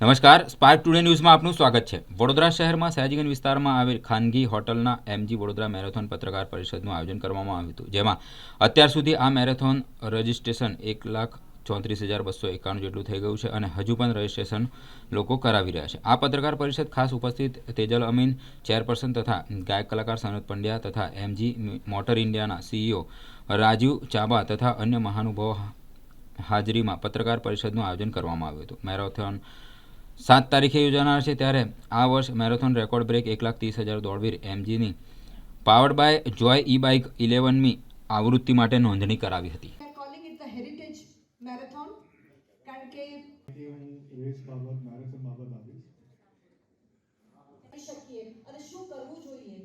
નમસ્કાર spark today ન્યૂઝમાં આપનું સ્વાગત છે. વડોદરા શહેરમાં સયાજીગંજ વિસ્તારમાં આવેલ ખાનગી હોટલના એમજી વડોદરા મેરેથોન પત્રકાર પરિષદનું આયોજન કરવામાં આવ્યું હતું, જેમાં અત્યાર સુધી આ મેરેથોન રજિસ્ટ્રેશન એક લાખ ચોત્રીસ હજાર બસો એકાણું જેટલું થઈ ગયું છે અને હજુ પણ રજિસ્ટ્રેશન લોકો કરાવી રહ્યા છે. આ પત્રકાર પરિષદ ખાસ ઉપસ્થિત તેજલ અમીન, ચેરપર્સન તથા ગાયક કલાકાર સનત પંડ્યા તથા એમજી મોટર ઇન્ડિયાના સીઈઓ રાજીવ ચાબા તથા અન્ય મહાનુભાવો હાજરીમાં પત્રકાર પરિષદનું આયોજન કરવામાં આવ્યું હતું. મેરેથોન સાત તારીખે યોજાનાર છે ત્યારે આ વર્ષ મેરેથોન રેકોર્ડ બ્રેક એક લાખ ત્રીસ હજાર દોડવીર એમજીની. Powered by Joy e bike ઇલેવનમી આવૃત્તિ માટે નોંધણી કરાવી હતી. મેરેથોન બાબત આવીશ કરી શકીએ અને શું કરવું જોઈએ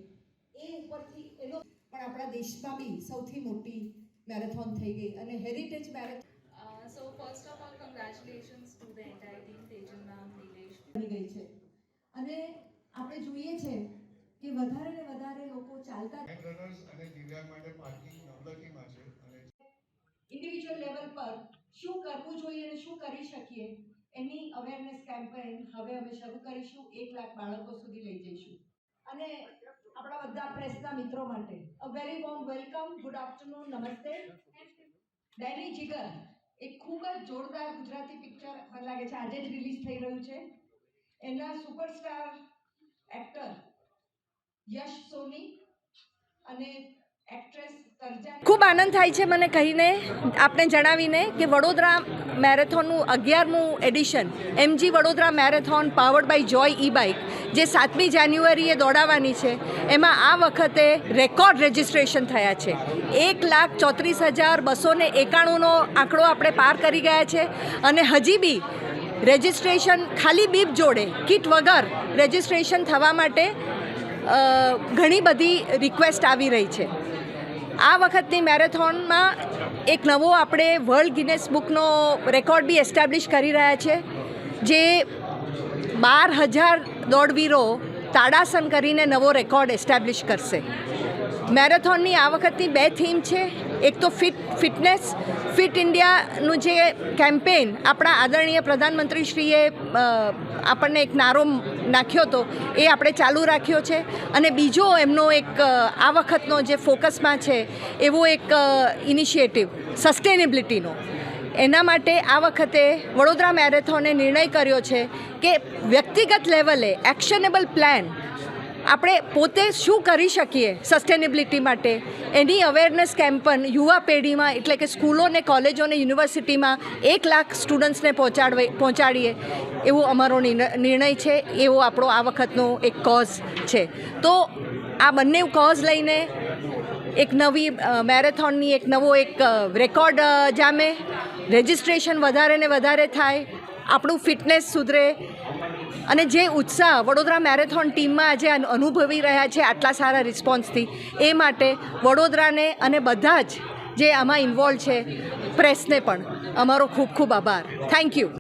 એ ઉપરથી એનો પણ આપણા દેશમાં બી સૌથી મોટી મેરેથોન થઈ ગઈ અને heritage marathon so first of all all, to the the અને આપણે જોઈએ છે કે વધારે ને વધારે લોકો ચાલતા અને દિવ્યાંગ માટે પાર્કિંગ નવલખીમાં છે અને ઇન્ડિવિજ્યુઅલ લેવલ પર શું કરવું જોઈએ અને શું કરી શકીએ એની અવેરનેસ કેમ્પેન હવે અમે શરૂ કરીશું. એક લાખ બાળકો સુધી લઈ જઈશું. અને આપણા બધા પ્રેસના મિત્રો માટે a very warm welcome good afternoon namaste. Danny Jigar એક ખૂબ જ જોરદાર ગુજરાતી પિક્ચર મને લાગે છે આજે જ રિલીઝ થઈ રહ્યું છે. એના સુપરસ્ટાર એક્ટર યશ સોની અને ખૂબ આનંદ થાય છે મને કહીને, આપને જણાવીને કે વડોદરા મેરેથોનનું અગિયારમું edition, MG Vadodara marathon powered by Joy e bike જે સાતમી જાન્યુઆરીએ દોડાવવાની છે. એમાં આ વખતે રેકોર્ડ રજિસ્ટ્રેશન થયા છે. એક લાખ ચોત્રીસ હજાર બસો એકાણુંનો આંકડો આપણે પાર કરી ગયા છે. અને હજી બી રજિસ્ટ્રેશન ખાલી બીપ જોડે, કિટ વગર રજિસ્ટ્રેશન થવા માટે ઘણી બધી રિક્વેસ્ટ આવી રહી છે. આ વખતની મેરેથોનમાં એક નવો આપણે વર્લ્ડ ગિનેસ બુકનો રેકોર્ડ બી એસ્ટાબ્લિશ કરી રહ્યા છે, જે બાર હજાર દોડવીરો તાડાસન કરીને નવો રેકોર્ડ એસ્ટાબ્લિશ કરશે. મેરેથોનની આ વખતની બે થીમ છે એક તો ફિટ ફિટનેસ ફિટ ઇન્ડિયાનું જે કેમ્પેન આપણા આદરણીય પ્રધાનમંત્રીશ્રીએ આપણને એક નારો નાખ્યો હતો, એ આપણે ચાલુ રાખ્યો છે. અને બીજો એમનો એક આ વખતનો જે ફોકસમાં છે, એવો એક ઇનિશિયેટિવ સસ્ટેનેબિલિટીનો એના માટે આ વખતે વડોદરા મેરેથોને નિર્ણય કર્યો છે કે વ્યક્તિગત લેવલે એક્શનેબલ પ્લાન આપણે પોતે શું કરી શકીએ સસ્ટેનેબિલિટી માટે? એની અવેરનેસ કેમ્પન યુવા પેઢીમાં, એટલે કે સ્કૂલો ને કોલેજો ને યુનિવર્સિટીમાં એક લાખ સ્ટુડન્ટ્સને પહોંચાડવે, પહોંચાડીએ એવો અમારો નિર્ણ- નિર્ણય છે, એવો આપણો આ વખતનો એક કોઝ છે. તો આ બંને કોઝ લઈને એક નવી મેરેથોનની એક નવો એક રેકોર્ડ જામે. રજિસ્ટ્રેશન વધારે ને વધારે થાય. આપણું ફિટનેસ સુધરે. અને જે ઉત્સાહ વડોદરા મેરેથોન ટીમમાં આજે અનુભવી રહ્યા છે આટલા સારા રિસ્પોન્સથી એ માટે વડોદરાને અને બધા જ જે આમાં ઇન્વોલ્વ છે પ્રેસને પણ અમારો ખૂબ ખૂબ આભાર. Thank you